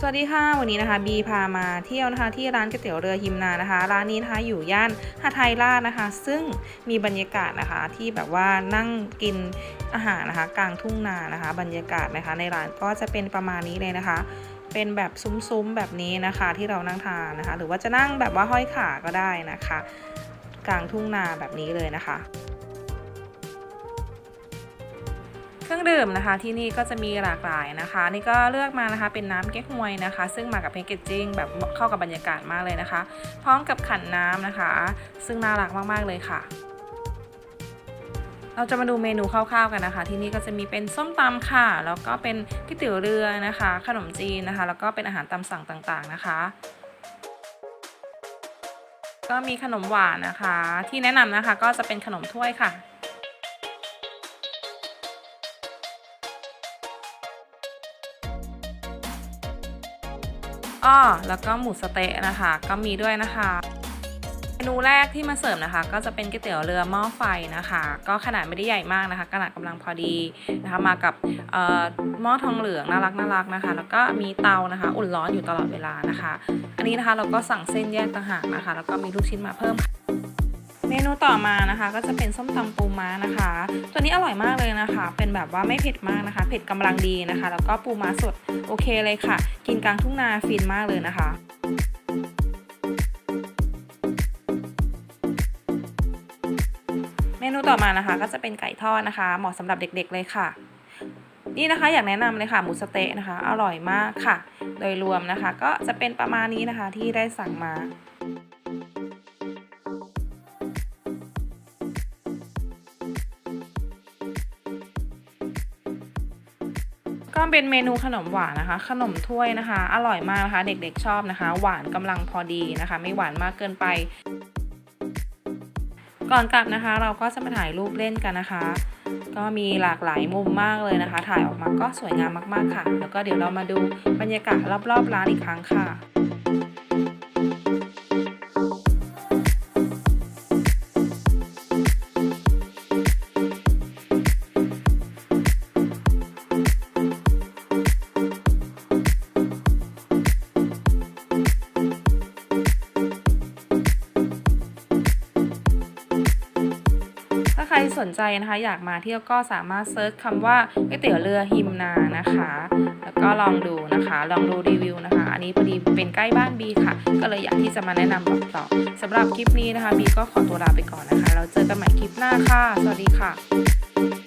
สวัสดีค่ะ วันนี้นะคะบีพามาเที่ยวนะคะที่ร้านก๋วยเตี๋ยวเรือหิมนานะคะ ร้านนี้นะคะอยู่ย่านหาไทยราชนะคะ ซึ่งมีบรรยากาศนะคะที่แบบว่านั่งกินอาหารนะคะ กลางทุ่งนานะคะ บรรยากาศนะคะ ในร้านก็จะเป็นประมาณนี้เลยนะคะ เป็นแบบซุ้มๆแบบนี้นะคะที่เรานั่งทานนะคะ หรือว่าจะนั่งแบบว่าห้อยขาก็ได้นะคะ กลางทุ่งนาแบบนี้เลยนะคะ เครื่องดื่มนะคะที่นี่ก็จะมีหลากหลายนะคะ นี่ก็เลือกมานะคะเป็นน้ำเก๊กฮวยนะคะ ซึ่งมากับแพคเกจจิ้งแบบเข้ากับบรรยากาศมากเลยนะคะ พร้อมกับขันน้ำนะคะ ซึ่งน่ารักมากๆเลยค่ะเราจะมาดูเมนูคร่าวๆกันนะคะ ที่นี่ก็จะมีเป็นส้มตำค่ะ แล้วก็เป็นก๋วยเตี๋ยวเรือนะคะ ขนมจีนนะคะ แล้วก็เป็นอาหารตามสั่งต่างๆนะคะ ก็มีขนมหวานนะคะ ที่แนะนำนะคะก็จะเป็นขนมถ้วยค่ะ อ้อแล้วก็หมูสเต๊ะนะคะ ก็มีด้วยนะคะเมนูแรกที่มาเสิร์ฟนะคะ ก็จะเป็นก๋วยเตี๋ยวเรือหม้อไฟนะคะ ก็ขนาดไม่ได้ใหญ่มากนะคะ ขนาดกำลังพอดีนะคะมากับหม้อทองเหลืองน่ารักน่ารักนะคะ แล้วก็มีเตานะคะ อุ่นร้อนอยู่ตลอดเวลานะคะ อันนี้นะคะเราก็สั่งเส้นแยกต่างหากนะคะ แล้วก็มีลูกชิ้นมาเพิ่ม เมนูต่อมานะคะก็จะเป็นส้มตำปูม้านะคะ ตัวนี้อร่อยมากเลยนะคะ เป็นแบบว่าไม่เผ็ดมากนะคะ เผ็ดกำลังดีนะคะ แล้วก็ปูม้าสดโอเคเลยค่ะ กินกลางทุ่งนาฟินมากเลยนะคะเมนูต่อมานะคะก็จะเป็นไก่ทอดนะคะ เหมาะสำหรับเด็กๆเลยค่ะ นี่นะคะอยากแนะนำเลยค่ะหมูสะเต๊ะนะคะ อร่อยมากค่ะ โดยรวมนะคะ ก็จะเป็นประมาณนี้นะคะที่ได้สั่งมา ก็เป็นเมนูขนมหวานนะคะ ขนมถ้วยนะคะ อร่อยมากนะคะ เด็กๆชอบนะคะ หวานกำลังพอดีนะคะ ไม่หวานมากเกินไป ก่อนกลับนะคะ เราก็จะมาถ่ายรูปเล่นกันนะคะ ก็มีหลากหลายมุมมากเลยนะคะ ถ่ายออกมาก็สวยงามมากๆค่ะ แล้วก็เดี๋ยวเรามาดูบรรยากาศรอบๆร้านอีกครั้งค่ะ รสนใจนะคะอยากมาเที่ยวก็สามารถเซิร์ชคำว่าก๋วยเตี๋ยวเรือหิมนานะคะ แล้วก็ลองดูนะคะ ลองดูรีวิวนะคะ อันนี้พอดีเป็นใกล้บ้านบีค่ะ ก็เลยอยากที่จะมาแนะนำบอกต่อสำหรับคลิปนี้นะคะบีก็ขอตัวลาไปก่อนนะคะเราเจอกันใหม่คลิปหน้าค่ะ สวัสดีค่ะ